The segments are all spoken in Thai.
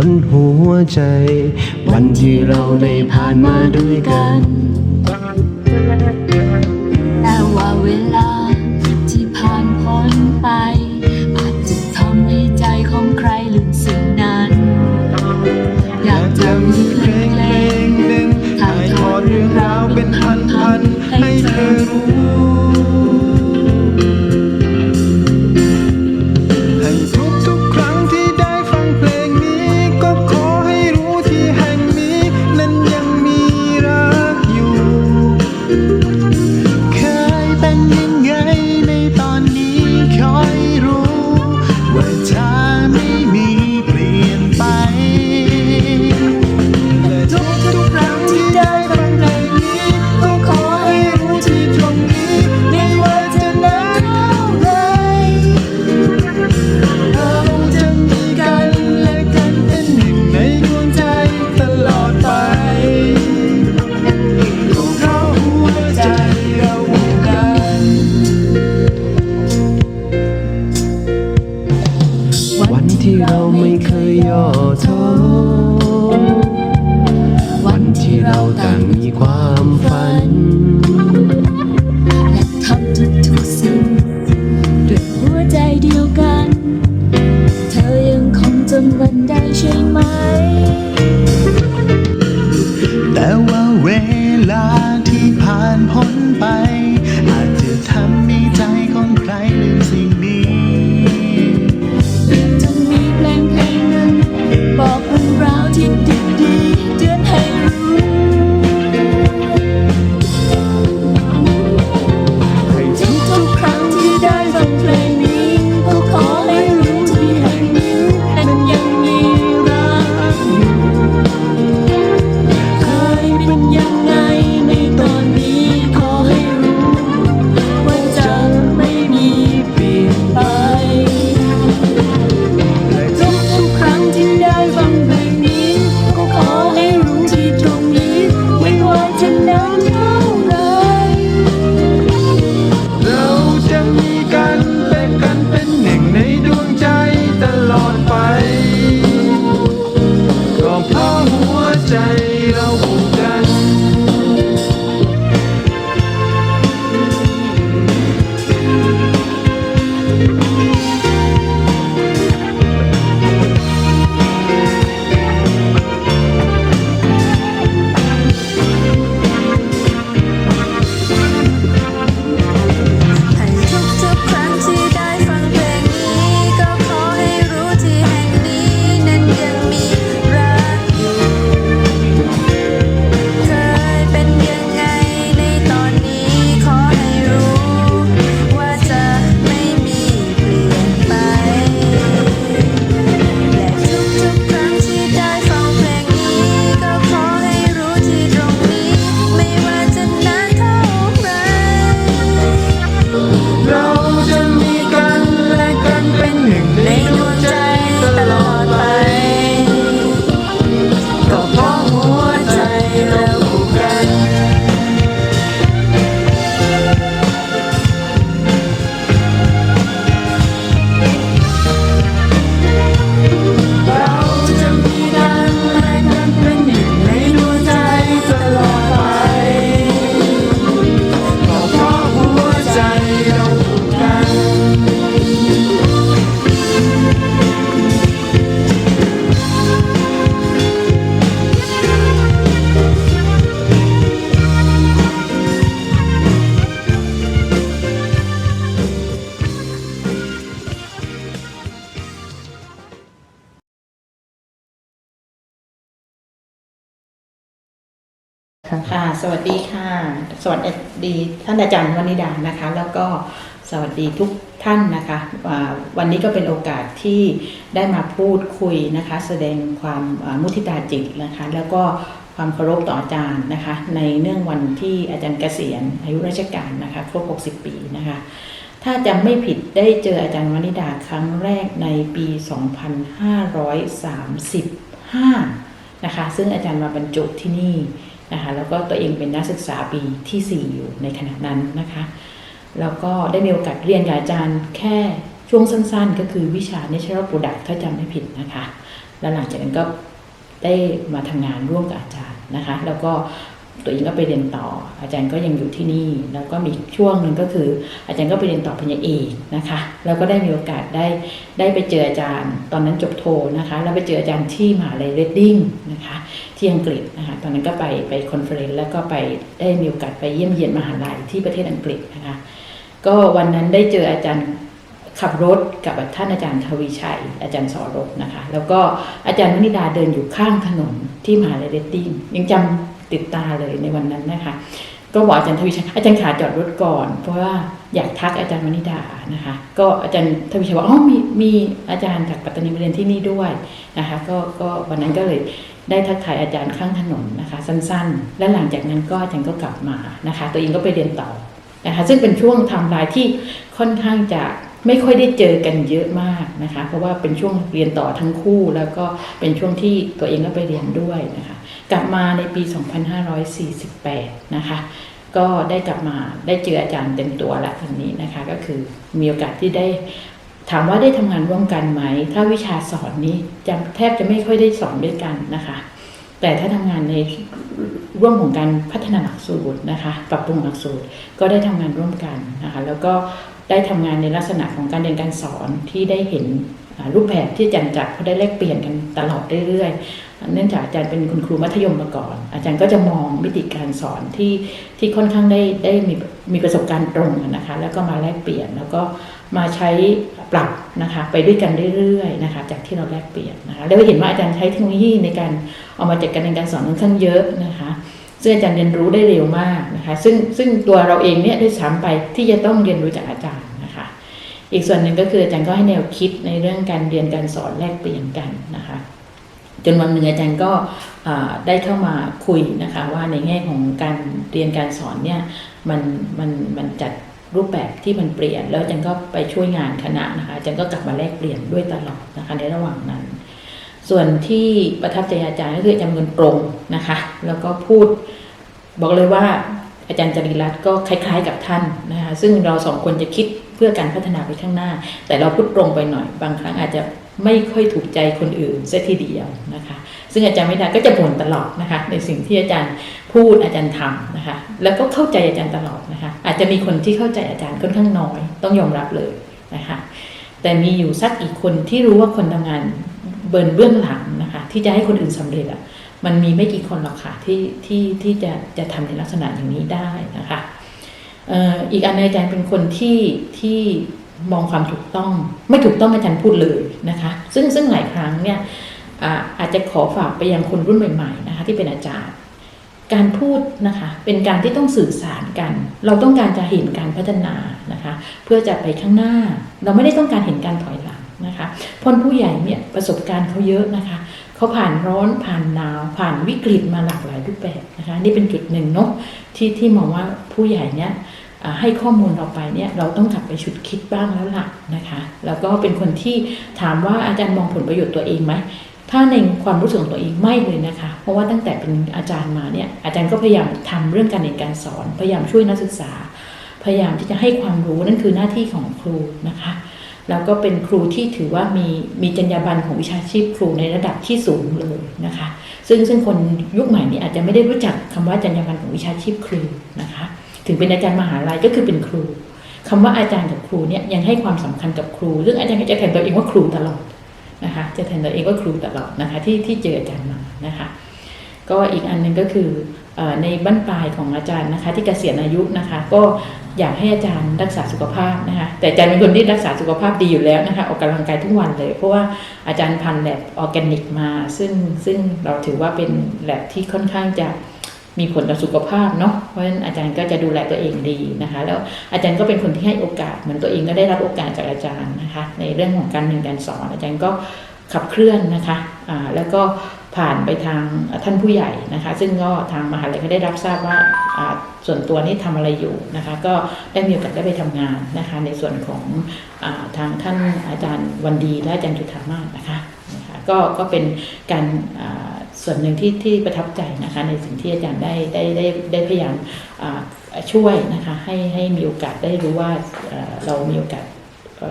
ล้นหัวใจ วันที่เราได้ผ่านมาด้วยกัน แต่ว่าเวลาที่ผ่านพ้นไป อาจจะทำให้ใจของใครลึกซึ้งนั้น อยากจะมีเพลง ค่ะ สวัสดีค่ะ สวัสดีท่านอาจารย์วนิดานะคะ แล้วก็สวัสดีทุกท่านนะคะวันนี้ก็เป็นโอกาสที่ได้มาพูดคุยนะคะ แสดงความมุทิตาจิตนะคะ แล้วก็ความเคารพต่ออาจารย์นะคะ ในเนื่องวันที่อาจารย์เกษียณอายุราชการนะคะครบ 60 ปีนะคะ ถ้าจำไม่ผิดได้เจออาจารย์วนิดาครั้งแรกในปี 2535 นะคะ ซึ่งอาจารย์มาบรรจุที่นี่ นะคะแล้วก็ตัวเองเป็นนักศึกษาปีทีสี่ 4 อยู่ในขณะนั้นนะคะแล้วก็ได้มีโอกาสเรียนกับอาจารย์แค่ช่วงสั้นๆ ก็คือวิชา Natural Product ถ้าจำไม่ผิดนะคะ แล้วหลังจากนั้นก็ได้มาทำงานร่วมกับอาจารย์นะคะ แล้วก็ ตัวเองก็ไปเรียนต่อ อาจารย์ก็ยังอยู่ที่นี่ แล้วก็มีช่วงหนึ่งก็คือ อาจารย์ก็ไปเรียนต่อปริญญาเอกนะคะ แล้วก็ได้มีโอกาสได้ได้ไปเจออาจารย์ ตอนนั้นจบโทนะคะ แล้วไปเจออาจารย์ที่มหาลัยเรดดิ้งนะคะที่อังกฤษนะคะ ตอนนั้นก็ไปไปคอนเฟอเรนซ์แล้วก็ไปได้มีโอกาสไปเยี่ยมเยียนมหาลัยที่ประเทศอังกฤษนะคะ ก็วันนั้นได้เจออาจารย์ขับรถกับท่านอาจารย์ทวีชัย อาจารย์สอรบนะคะ แล้วก็อาจารย์วนิดาเดินอยู่ข้างถนนที่มหาลัยเรดดิ้งยังจำ ติดตาเลยในวันนั้นนะคะ ก็บอกอาจารย์ทวีชัยอาจารย์ขาจอดรถก่อน เพราะว่าอยากทักอาจารย์วนิดานะคะ ก็อาจารย์ทวีชัยบอกอ๋อมีมีอาจารย์จากปัตตานีมาเรียนที่นี่ด้วยนะคะ ก็ก็วันนั้นก็เลยได้ทักทายอาจารย์ข้างถนนนะคะ สั้นๆ และหลังจากนั้นก็อาจารย์ก็กลับมานะคะ ตัวเองก็ไปเรียนต่อนะคะ ซึ่งเป็นช่วงทม์ไลน์ที่ค่อนข้างจะ ไม่ค่อยได้เจอกันเยอะมากนะคะ เพราะว่าเป็นช่วงเรียนต่อทั้งคู่แล้วก็เป็นช่วงที่ตัวเองก็ไปเรียนด้วยนะคะ กลับมาในปี 2548 นะคะ ก็ได้กลับมาได้เจออาจารย์เต็มตัวแล้วทีนี้นะคะ ก็คือมีโอกาสที่ได้ถามว่าได้ทำงานร่วมกันไหม ถ้าวิชาสอนนี้จะแทบจะไม่ค่อยได้สอนด้วยกันนะคะ แต่ถ้าทำงานในร่วมของการพัฒนาหลักสูตรนะคะ ปรับปรุงหลักสูตรก็ได้ทำงานร่วมกันนะคะ แล้วก็ ได้ทำงานในลักษณะของการเรียนการสอนที่ได้เห็นรูปแบบที่อาจารย์จัดเขาได้แลกเปลี่ยนกันตลอดเรื่อยๆ เนื่องจากอาจารย์เป็นคุณครูมัธยมมาก่อน อาจารย์ก็จะมองมิติการสอนที่ที่ค่อนข้างได้ได้มีมีประสบการณ์ตรงนะคะ แล้วก็มาแลกเปลี่ยนแล้วก็มาใช้ปรับนะคะไปด้วยกันเรื่อยๆนะคะจากที่เราแลกเปลี่ยนนะคะแล้วเห็นว่าอาจารย์ใช้เทคโนโลยีในการเอามาจัดการเรียนการสอนค่อนข้างเยอะนะคะซึ่งอาจารย์เรียนรู้ได้เร็วมาก นะคะซึ่งซึ่งตัวเราเองเนี่ยได้ซ้ำไปที่จะต้องเรียนรู้จากอาจารย์นะคะ อีกส่วนหนึ่งก็คืออาจารย์ก็ให้แนวคิดในเรื่องการเรียนการสอนแลกเปลี่ยนกันนะคะจนวันหนึ่งอาจารย์ก็ได้เข้ามาคุยนะคะว่าในแง่ของการเรียนการสอนเนี่ยมันมันมันจัดรูปแบบที่มันเปลี่ยน แล้วอาจารย์ก็ไปช่วยงานคณะนะคะอาจารย์ก็กลับมาแลกเปลี่ยนด้วยตลอดนะคะในระหว่างนั้น ส่วนที่ประทับใจอาจารย์ก็คืออาจารย์เป็นคนตรงนะคะ แล้วก็พูดบอกเลยว่า อาจารย์จริรัตน์ก็คล้าย ๆ กับท่านนะคะซึ่งเราสองคนจะคิดเพื่อการพัฒนาไปข้างหน้า แต่เราพูดตรงไปหน่อย บางครั้งอาจจะไม่ค่อยถูกใจคนอื่นเสียทีเดียวนะคะซึ่งอาจารย์ไม่ได้ก็จะบ่นตลอดนะคะในสิ่งที่อาจารย์พูดอาจารย์ทำนะคะแล้วก็เข้าใจอาจารย์ตลอดนะคะอาจจะมีคนที่เข้าใจอาจารย์ค่อนข้างน้อย ต้องยอมรับเลยนะคะแต่มีอยู่สักอีกคนที่รู้ว่าคนทำงานเบิร์นเบื้องหลังนะคะที่จะให้คนอื่นสำเร็จอะ มันมีไม่กี่คนหรอกค่ะที่ที่ที่จะจะทำในลักษณะอย่างนี้ได้นะคะอีกอันหนึงอาจารย์เป็นคนที่ที่มองความถูกต้อง ไม่ถูกต้องอาจารย์พูดเลยนะคะ ซึ่งซึ่งหลายครั้งเนี่ยอาอาจจะขอฝากไปยังคนรุ่นใหม่ๆนะคะที่เป็นอาจารย์ การพูดนะคะเป็นการที่ต้องสื่อสารกัน เราต้องการจะเห็นการพัฒนานะคะ เพื่อจะไปข้างหน้า เราไม่ได้ต้องการเห็นการถอยหลังนะคะพราะผู้ใหญ่เนี่ยประสบการณ์เขาเยอะนะคะ เขาผ่านร้อนผ่านหนาวผ่านวิกฤตมาหลากหลายรูปแบบนะคะนี่เป็นจุดหนึ่งเนาะที่ที่มองว่าผู้ใหญ่เนี่ยให้ข้อมูลเราไปเนี่ยเราต้องกลับไปฉุดคิดบ้างแล้วล่ะนะคะแล้วก็เป็นคนที่ถามว่าอาจารย์มองผลประโยชน์ตัวเองไหมถ้าในความรู้สึกของตัวเองไม่เลยนะคะ เพราะว่าตั้งแต่เป็นอาจารย์มาเนี่ยอาจารย์ก็พยายามทำเรื่องการเรียนการสอน พยายามช่วยนักศึกษา พยายามที่จะให้ความรู้นั่นคือหน้าที่ของครูนะคะ แล้วก็เป็นครูที่ถือว่ามีมีจรรยาบรรณของวิชาชีพครูในระดับที่สูงเลยนะคะ ซึ่งซึ่งคนยุคใหม่นี้อาจจะไม่ได้รู้จักคำว่าจรรยาบรรณของวิชาชีพครูนะคะ ถึงเป็นอาจารย์มหาลัยก็คือเป็นครูคำว่าอาจารย์กับครูเนี่ยยังให้ความสำคัญกับครู ซึ่งอาจารย์ก็จะแทนตัวเองว่าครูตลอดนะคะ จะแทนตัวเองว่าครูตลอดนะคะ ที่ที่เจออาจารย์มานะคะ ก็อีกอันหนึ่งก็คือ ในบั้นปลายของอาจารย์นะคะ ที่เกษียณอายุนะคะ ก็อยากให้อาจารย์รักษาสุขภาพนะคะ แต่อาจารย์เป็นคนที่รักษาสุขภาพดีอยู่แล้วนะคะออกกำลังกายทุกวันเลย เพราะว่าอาจารย์พันแลบออร์แกนิกมา ซึ่งซึ่งเราถือว่าเป็นแลบที่ค่อนข้างจะมีผลต่อสุขภาพเนาะ เพราะฉะนั้นอาจารย์ก็จะดูแลตัวเองดีนะคะ แล้วอาจารย์ก็เป็นคนที่ให้โอกาส เหมือนตัวเองก็ได้รับโอกาสจากอาจารย์นะคะ ในเรื่องของการเรียนการสอนอาจารย์ก็ขับเคลื่อนนะคะอ่าแล้วก็ ผ่านไปทางท่านผู้ใหญ่นะคะ ซึ่งก็ทางมหาลัยก็ได้รับทราบว่าส่วนตัวนี้ทำอะไรอยู่นะคะ ก็ได้มีโอกาสได้ไปทำงานนะคะ ในส่วนของอทางท่านอาจารย์วันดีและอาจารย์จุธามาศนะคะนะคะก็ก็เป็นการส่วนหนึ่งที่ที่ประทับใจนะคะ ในสิ่งที่อาจารย์ได้ได้ได้ได้พยายามช่วยนะคะให้ให้มีโอกาสได้รู้ว่าเรามีโอกาส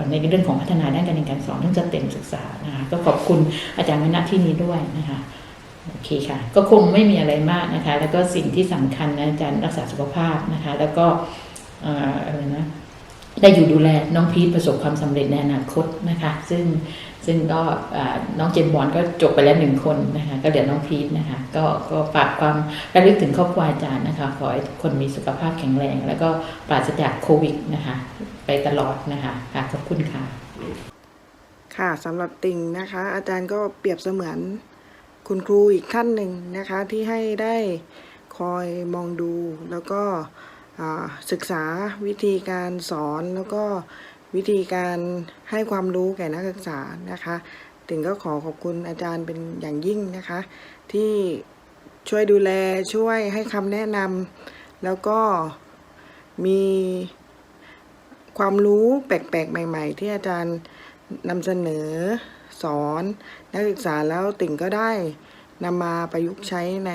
ในเรื่องของพัฒนาด้านการเรียนการสอนเรื่องสเต็มศึกษานะคะก็ขอบคุณอาจารย์มาณที่นี้ด้วยนะคะโอเคค่ะ ก็คงไม่มีอะไรมากนะคะ แล้วก็สิ่งที่สำคัญนะอาจารย์รักษาสุขภาพนะคะ แล้วก็อะไรนะได้อยู่ดูแลน้องพีทประสบความสำเร็จในอนาคตนะคะ ซึ่ง ซึ่งก็น้องเจมบอลก็จบไปแล้วหนึ่งคนนะคะก็เหลือน้องพีทนะคะก็ก็ฝากความระลึกถึงครอบครัวอาจารย์นะคะขอให้ทุกคนมีสุขภาพแข็งแรง แล้วก็ปราศจากโควิดนะคะไปตลอดนะคะค่ะขอบคุณค่ะ ค่ะสำหรับติ่งนะคะ อาจารย์ก็เปรียบเสมือนคุณครูอีกท่านหนึ่งนะคะที่ให้ได้คอยมองดูแล้วก็ศึกษาวิธีการสอนแล้วก็ วิธีการให้ความรู้แก่นักศึกษานะคะติ่งก็ขอขอบคุณอาจารย์เป็นอย่างยิ่งนะคะ ที่ช่วยดูแลช่วยให้คำแนะนำแล้วก็มีความรู้แปลกๆ ใหม่ ๆ ที่อาจารย์นำเสนอสอนนักศึกษาแล้วติ่งก็ได้นำมาประยุกต์ใช้ใน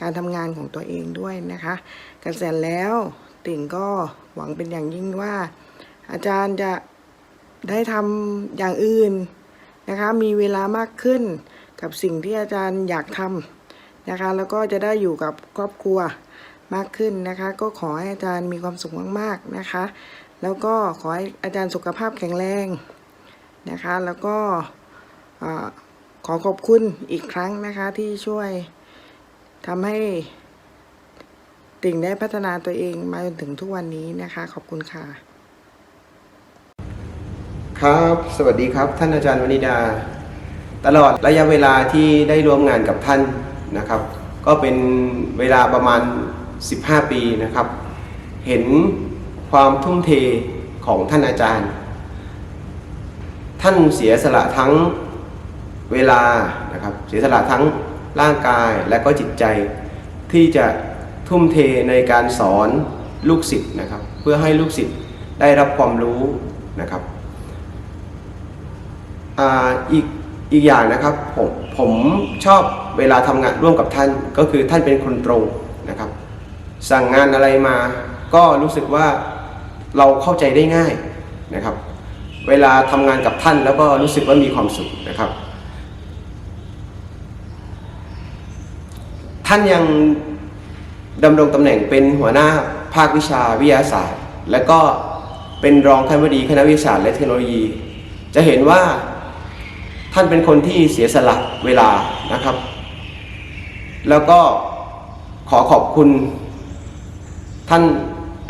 การทำงานของตัวเองด้วยนะคะเกษียณแล้วติ่งก็หวังเป็นอย่างยิ่งว่า อาจารย์จะได้ทำอย่างอื่นนะคะ มีเวลามากขึ้นกับสิ่งที่อาจารย์อยากทำนะคะ แล้วก็จะได้อยู่กับครอบครัวมากขึ้นนะคะ ก็ขอให้อาจารย์มีความสุขมากๆนะคะ แล้วก็ขอให้อาจารย์สุขภาพแข็งแรงนะคะ แล้วก็ขอขอบคุณอีกครั้งนะคะที่ช่วยทำให้ติ่งได้พัฒนาตัวเองมาจนถึงทุกวันนี้นะคะ ขอบคุณค่ะ ครับ สวัสดีครับ ท่านอาจารย์วนิดา ตลอดระยะเวลาที่ได้ร่วมงานกับท่านนะครับ ก็เป็นเวลาประมาณ 15 ปีนะครับ เห็นความทุ่มเทของท่านอาจารย์ ท่านเสียสละทั้งเวลานะครับ เสียสละทั้งร่างกายและก็จิตใจที่จะทุ่มเทในการสอนลูกศิษย์นะครับ เพื่อให้ลูกศิษย์ได้รับความรู้นะครับ อีกอีกอย่างนะครับผมผมชอบเวลาทำงานร่วมกับท่านก็คือท่านเป็นคนตรงนะครับ สั่งงานอะไรมาก็รู้สึกว่าเราเข้าใจได้ง่ายนะครับ เวลาทำงานกับท่านแล้วก็รู้สึกว่ามีความสุขนะครับ ท่านยังดำรงตำแหน่งเป็นหัวหน้าภาควิชาวิทยาศาสตร์ และก็เป็นรองคณบดีคณะวิทยาศาสตร์และเทคโนโลยี จะเห็นว่า ท่านเป็นคนที่เสียสละเวลานะครับ แล้วก็ขอขอบคุณท่าน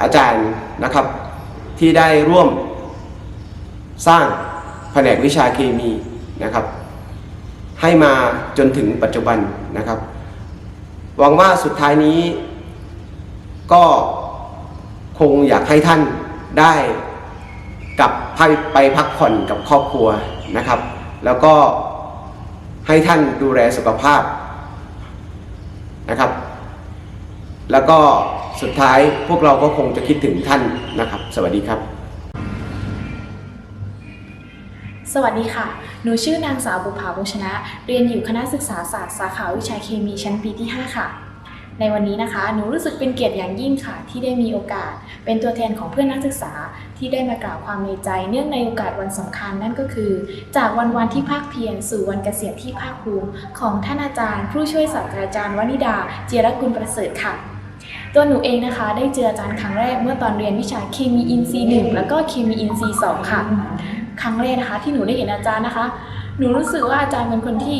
อาจารย์นะครับ ที่ได้ร่วมสร้างแผนกวิชาเคมีนะครับ ให้มาจนถึงปัจจุบันนะครับ หวังว่าสุดท้ายนี้ก็คงอยากให้ท่านได้กลับไปพักผ่อนกับครอบครัวนะครับ แล้วก็ให้ท่านดูแลสุขภาพนะครับ แล้วก็สุดท้ายพวกเราก็คงจะคิดถึงท่านนะครับ สวัสดีครับ สวัสดีค่ะ หนูชื่อนางสาวบุภาวงชนะ เรียนอยู่คณะศึกษาศาสตร์สาขาวิชาเคมีชั้นปีที่ 5 ค่ะ ในวันนี้นะคะ หนูรู้สึกเป็นเกียรติอย่างยิ่งค่ะ ที่ได้มีโอกาส เป็นตัวแทนของเพื่อนนักศึกษาที่ได้มากล่าวความในใจ เนื่องในโอกาสวันสำคัญนั่นก็คือ จากวันวันที่ภาคเพียรสู่วันเกษียณที่ภาคภูมิของท่านอาจารย์ ผู้ช่วยศาสตราจารย์วนิดา เจรกุลประเสริฐค่ะ ตัวหนูเองนะคะ ได้เจออาจารย์ครั้งแรกเมื่อตอนเรียนวิชาเคมีอินทรีย์1แล้วก็เคมีอินทรีย์2ค่ะ ครั้งแรกนะคะ ที่หนูได้เห็นอาจารย์นะคะ หนูรู้สึกว่าอาจารย์เป็นคนที่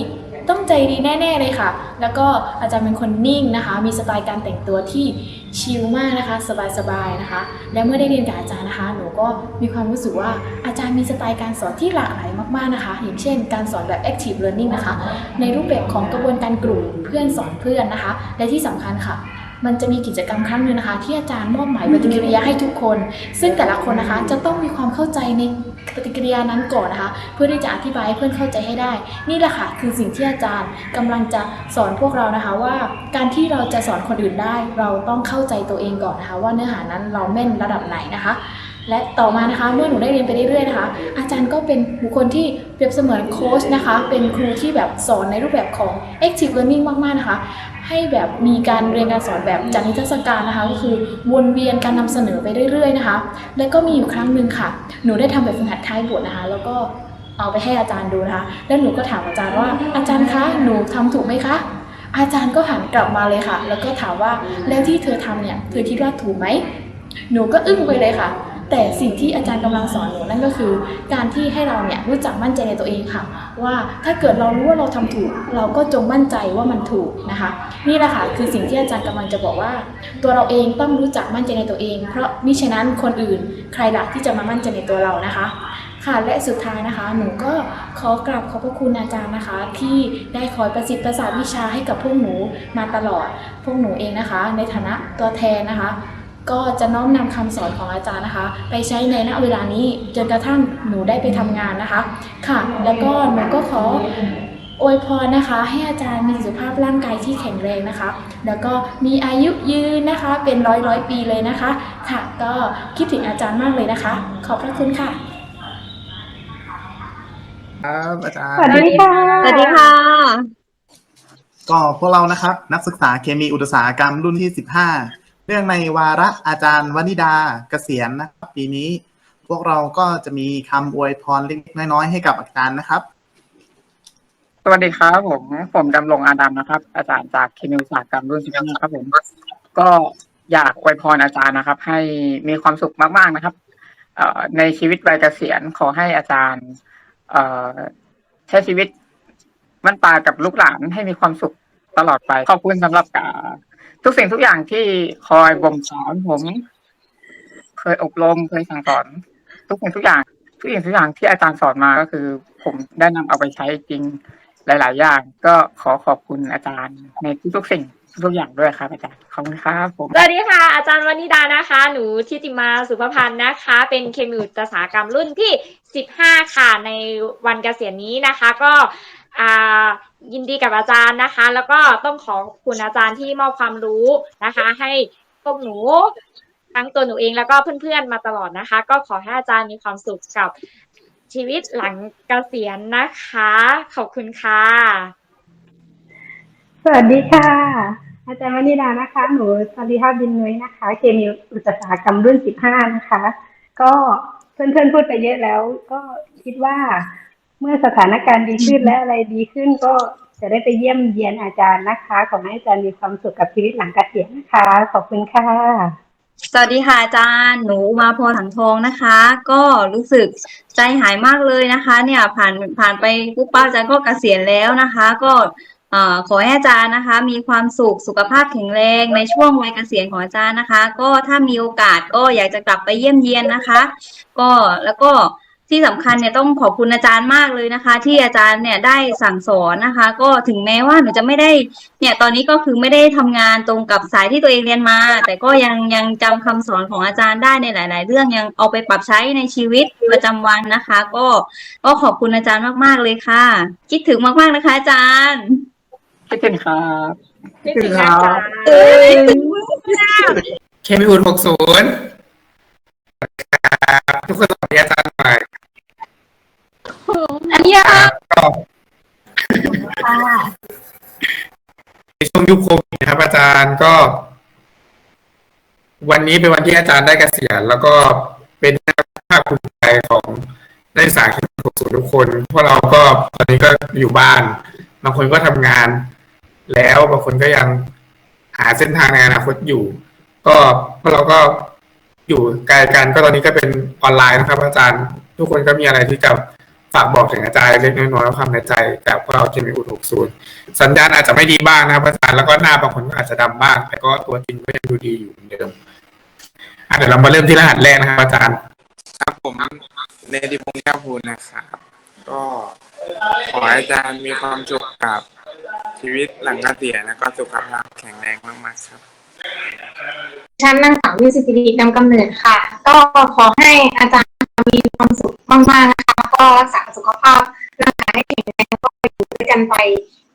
ต้องใจดีแน่ๆเลยค่ะ แล้วก็อาจารย์เป็นคนนิ่งนะคะ มีสไตล์การแต่งตัวที่ชิลมากนะคะ สบายๆนะคะ และเมื่อได้เรียนกับอาจารย์นะคะ หนูก็มีความรู้สึกว่าอาจารย์มีสไตล์การสอนที่หลากหลายมากๆนะคะ อย่างเช่น การสอนแบบ active learning นะคะ ในรูปแบบของกระบวนการกลุ่มเพื่อนสอนเพื่อนนะคะ และที่สำคัญค่ะมันจะมีกิจกรรมครั้งหนึ่งนะคะ ที่อาจารย์มอบหมายปฏิกิริยาให้ทุกคน ซึ่งแต่ละคนนะคะจะต้องมีความเข้าใจใน ปฏิกิริยานั้นก่อนนะคะ เพื่อที่จะอธิบายให้เพื่อนเข้าใจให้ได้ นี่แหละค่ะคือสิ่งที่อาจารย์กำลังจะสอนพวกเรานะคะว่า การที่เราจะสอนคนอื่นได้ เราต้องเข้าใจตัวเองก่อนนะคะว่าเนื้อหานั้นเราแม่นระดับไหนนะคะ และต่อมานะคะเมื่อหนูได้เรียนไปเรื่อยๆนะคะ อาจารย์ก็เป็นบุคคลที่เปรียบเสมือนโค้ชนะคะ เป็นครูที่แบบสอนในรูปแบบของ active learning มากๆนะคะ ให้แบบมีการเรียนการสอนแบบจัดนิทรรศการนะคะ ก็คือวนเวียนการนำเสนอไปเรื่อยๆนะคะ แล้วก็มีอยู่ครั้งหนึ่งค่ะ หนูได้ทำแบบฝึกหัดท้ายบทนะคะ แล้วก็เอาไปให้อาจารย์ดูนะคะ แล้วหนูก็ถามอาจารย์ว่าอาจารย์คะหนูทำถูกไหมคะอาจารย์ก็หันกลับมาเลยค่ะ แล้วก็ถามว่าแล้วที่เธอทำเนี่ย เธอคิดว่าถูกไหม หนูก็อึ้งไปเลยค่ะ แต่สิ่งที่อาจารย์กำลังสอนหนูนั่นก็คือ การที่ให้เราเนี่ยรู้จักมั่นใจในตัวเองค่ะ ว่าถ้าเกิดเรารู้ว่าเราทำถูก เราก็จงมั่นใจว่ามันถูกนะคะ นี่แหละค่ะคือสิ่งที่อาจารย์กำลังจะบอกว่า ตัวเราเองต้องรู้จักมั่นใจในตัวเอง เพราะมิฉะนั้นคนอื่นใครล่ะที่จะมามั่นใจในตัวเรานะคะค่ะและสุดท้ายนะคะ หนูก็ขอกราบขอบพระคุณอาจารย์นะคะ ที่ได้คอยประสิทธิ์ประสาทวิชาให้กับพวกหนูมาตลอด พวกหนูเองนะคะ ในฐานะตัวแทนนะคะ ก็จะน้อมนำคำสอนของอาจารย์นะคะ ไปใช้ในณเวลานี้จนกระทั่งหนูได้ไปทำงานนะคะ ค่ะ แล้วก็หนูก็ขออวยพรนะคะ ให้อาจารย์มีสุขภาพร่างกายที่แข็งแรงนะคะ แล้วก็มีอายุยืนนะคะ เป็นร้อยร้อยปีเลยนะคะ ค่ะ ก็คิดถึงอาจารย์มากเลยนะคะ ขอบพระคุณค่ะครับอาจารย์สวัสดีค่ะสวัสดีค่ะ ก็พวกเรานะครับ นักศึกษาเคมีอุตสาหกรรมรุ่นที่15 เรื่องในวาระอาจารย์วนิดาเกษียณนะครับปีนี้ พวกเราก็จะมีคำอวยพรเล็กๆน้อยๆให้กับอาจารย์นะครับ สวัสดีครับผม ผมดำรงอาดัมนะครับ อาจารย์จากเคมีอุตสาหกรรมรุ่นสิบห้าครับผม ก็อยากอวยพรอาจารย์นะครับ ให้มีความสุขมากๆนะครับเอในชีวิตวัยเกษียณขอให้อาจารย์เอใช้ชีวิตมั่นตายกับลูกหลานให้มีความสุขตลอดไป ขอบคุณสำหรับอ่า ทุกสิ่งทุกอย่างที่คอยบ่มสอนผม เคยอบรมเคยสั่งสอน ทุกสิ่งทุกอย่างทุกสิ่งทุกอย่างที่อาจารย์สอนมาก็คือ ผมได้นำเอาไปใช้จริงหลาย ๆ อย่าง ก็ขอขอบคุณอาจารย์ ในทุกๆสิ่งทุกอย่างด้วยครับอาจารย์ขอบคุณครับผมสวัสดีค่ะ อาจารย์วนิดานะคะ หนูทิติมาสุภพันธ์นะคะ เป็นเคมีอุตสาหกรรมรุ่นที่ 15 ค่ะในวันเกษียณนี้นะคะ ก็อ่า ยินดีกับอาจารย์นะคะ แล้วก็ต้องขอบคุณอาจารย์ที่มอบความรู้นะคะ ให้พวกหนูทั้งตัวหนูเองแล้วก็เพื่อนๆมาตลอดนะคะ ก็ขอให้อาจารย์มีความสุขกับชีวิตหลังเกษียณนะคะ ขอบคุณค่ะ สวัสดีค่ะ อาจารย์วนิดานะคะ หนูสวัสดีค่ะบินนุ้ยนะคะ เคมีอุตสาหกรรมรุ่นสิบห้านะคะ ก็เพื่อนๆพูดไปเยอะแล้ว ก็คิดว่า เมื่อสถานการณ์ดีขึ้นและอะไรดีขึ้นก็จะได้ไปเยี่ยมเยียนอาจารย์นะคะ ขอให้อาจารย์มีความสุขกับชีวิตหลังเกษียณนะคะ ขอบคุณค่ะ สวัสดีค่ะอาจารย์หนูมาพรถังทองนะคะ ก็รู้สึกใจหายมากเลยนะคะ เนี่ยผ่านผ่านไปปุ๊บป้าอาจารย์ก็เกษียณแล้วนะคะ ก็เอ่อขอให้อาจารย์นะคะ มีความสุขสุขภาพแข็งแรงในช่วงวัยเกษียณของอาจารย์นะคะ ก็ถ้ามีโอกาสก็อยากจะกลับไปเยี่ยมเยียนนะคะ ก็แล้วก็ ที่สำคัญเนี่ยต้องขอบคุณอาจารย์มากเลยนะคะ ที่อาจารย์เนี่ยได้สั่งสอนนะคะ ก็ถึงแม้ว่าหนูจะไม่ได้เนี่ยตอนนี้ก็คือไม่ได้ทำงานตรงกับสายที่ตัวเองเรียนมา แต่ก็ยังยังจำคำสอนของอาจารย์ได้ในหลาย ๆ เรื่องยังเอาไปปรับใช้ในชีวิตประจำวันนะคะ ก็ก็ขอบคุณอาจารย์มากๆเลยค่ะ คิดถึงมาก ๆนะคะ อาจารย์คิดถึงครับคิดถึงอาจารย์เอ้ยเคมีอุดหกศูนย์ทุกคนสวัสดีอาจารย์หน่ อันนี้ค่ะก็ในช่วงยุคโควิดนะครับ อาจารย์ก็ วันนี้เป็นวันที่อาจารย์ได้เกษียณแล้วก็เป็นภาคภูมิใจของนักศึกษาเคมีหกศูนย์ทุกคนพวกเราก็ตอนนี้ก็อยู่บ้าน บางคนก็ทำงาน แล้วบางคนก็ยังหาเส้นทางในอนาคตอยู่ ก็พวกเราก็อยู่ไกลกันก็ตอนนี้ก็เป็นออนไลน์นะครับ อาจารย์ ทุกคนก็มีอะไรที่จะ ฝากบอกถึงอาจารย์เล็กน้อยๆความในใจกับพวกเราเคมีอุดหกศูนย์สัญญาณอาจจะไม่ดีบ้างนะครับอาจารย์แล้วก็หน้าบางคนก็อาจจะดำบ้าง แต่ก็ตัวจริงก็ยังดูดีอยู่เหมือนเดิมเดี๋ยวเรามาเริ่มที่รหัสแรกนะครับอาจารย์ครับผมเนติพงษ์แก้วพูนนะครับก็ขอให้อาจารย์มีความสุขกับชีวิตหลังเกษียณแล้วก็สุขภาพแข็งแรงมากๆครับชั้นนางสาววิสิตรีนำกำเนิดค่ะ ก็ขอให้อาจารย์มีความสุข มากๆนะคะแล้วก็รักษาสุขภาพร่างกายให้แข็งแรงก็อยู่ด้วยกันไป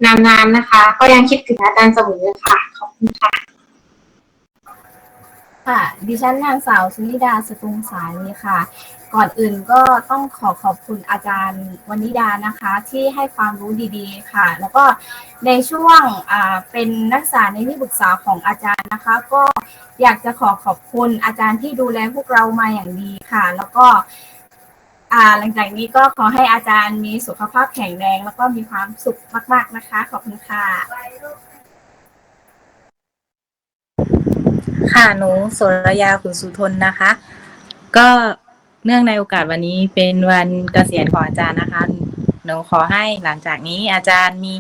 นานๆนะคะ ก็ยังคิดถึงอาจารย์เสมอค่ะขอบคุณค่ะ ค่ะ ดิฉันนางสาวสุนิดาสตุงสายเลยค่ะ ก่อนอื่นก็ต้องขอขอบคุณอาจารย์วนิดานะคะ ที่ให้ความรู้ดีๆค่ะ แล้วก็ในช่วงอ่าเป็นนักศึกษาในที่ปรึกษาของอาจารย์นะคะ ก็อยากจะขอขอบคุณอาจารย์ที่ดูแลพวกเรามาอย่างดีค่ะ แล้วก็ หลังจากนี้ก็ขอให้อาจารย์มีสุขภาพแข็งแรง แล้วก็มีความสุขมาก ๆนะคะ ขอบคุณค่ะ ค่ะหนูโสรยาขุนสุทนนะคะ ก็เนื่องในโอกาสวันนี้เป็นวันเกษียณของอาจารย์นะคะหนูขอให้หลังจากนี้อาจารย์มี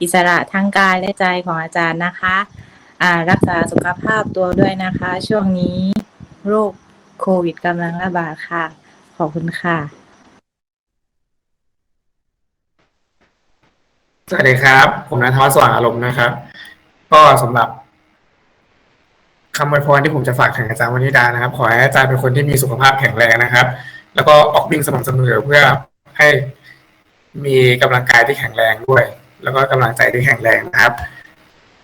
อิสระทั้งกายและใจของอาจารย์นะคะอ่ารักษาสุขภาพตัวด้วยนะคะ ช่วงนี้โรคโควิดกำลังระบาดค่ะ ขอบคุณค่ะ สวัสดีครับ ผมนัทวัฒน์สว่างอารมณ์นะครับ ก็สำหรับคำอวยพรที่ผมจะฝากถึงอาจารย์วนิดานะครับ ขอให้อาจารย์เป็นคนที่มีสุขภาพแข็งแรงนะครับ แล้วก็ออกวิ่งสม่ำเสมอเพื่อให้มีกำลังกายที่แข็งแรงด้วย แล้วก็กำลังใจที่แข็งแรงนะครับ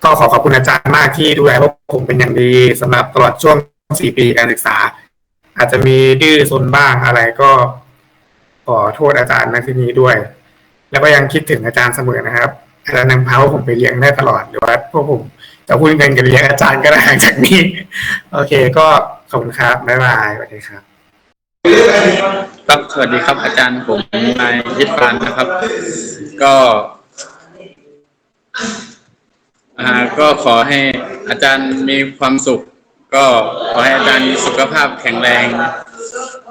ก็ขอขอบคุณอาจารย์มากที่ดูแลพวกผมเป็นอย่างดีสำหรับตลอดช่วงสี่ปีการศึกษา อาจจะมีดื้อซนบ้างอะไรก็ขอโทษอาจารย์ในที่นี้ด้วย แล้วก็ยังคิดถึงอาจารย์เสมอนะครับอาจารย์นำพาพวกผมไปเลี้ยงได้ตลอดหรือว่าพวกผมจะพูดเงินกันเลี้ยงอาจารย์ก็ได้หลังจากนี้ โอเคก็ขอบคุณครับบ๊ายบายสวัสดีครับครับสวัสดีครับ อาจารย์ผมนายยิปปานนะครับ ก็อ่าก็ขอให้อาจารย์มีความสุข ก็ขอให้อาจารย์มีสุขภาพแข็งแรง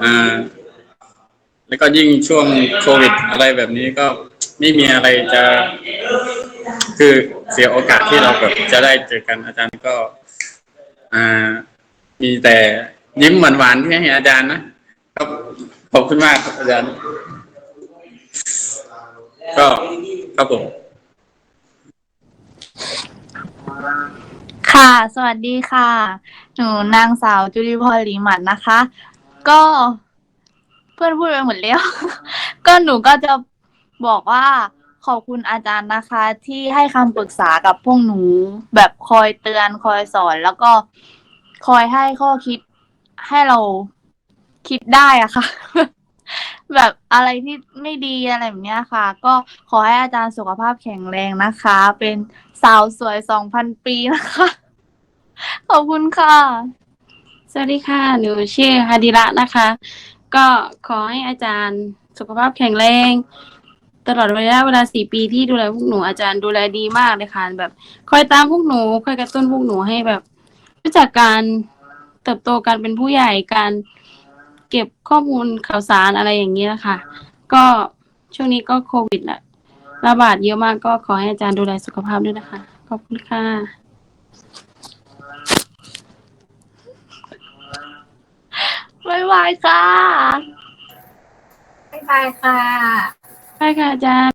อ่าแล้วก็ยิ่งช่วงโควิด อะไรแบบนี้ก็ ไม่มีอะไรจะ คือเสียโอกาสที่เราแบบจะได้เจอกันอาจารย์ก็ อ่า มีแต่ยิ้มหวานๆที่ให้อาจารย์นะครับขอบคุณมากครับอาจารย์ ก็ครับผมค่ะ สวัสดีค่ะ หนูนางสาวจุลิพรหลีหมันนะคะ ก็เพื่อนพูดไปหมดแล้ว ก็หนูก็จะ บอกว่าขอบคุณอาจารย์นะคะ ที่ให้คำปรึกษากับพวกหนู แบบคอยเตือนคอยสอน แล้วก็คอยให้ข้อคิดให้เราคิดได้อะค่ะ แบบอะไรที่ไม่ดีอะไรแบบเนี้ยค่ะ ก็ขอให้อาจารย์สุขภาพแข็งแรงนะคะ เป็นสาวสวยสองพันปีนะคะ ขอบคุณค่ะ สวัสดีค่ะ หนูชื่อฮาดิระนะคะ ก็ขอให้อาจารย์สุขภาพแข็งแรง ตลอดระยะเวลาสี่ปีที่ดูแลพวกหนูอาจารย์ดูแลดีมากเลยค่ะแบบ คอยตามพวกหนูคอยกระตุ้นพวกหนูให้แบบรู้จักการเติบโตการเป็นผู้ใหญ่การเก็บข้อมูลข่าวสารอะไรอย่างนี้นะคะ ก็ช่วงนี้ก็โควิดอะระบาดเยอะมากก็ขอให้อาจารย์ดูแลสุขภาพด้วยนะคะ ขอบคุณค่ะ บ๊ายบายค่ะ บ๊ายบายค่ะ 拜大家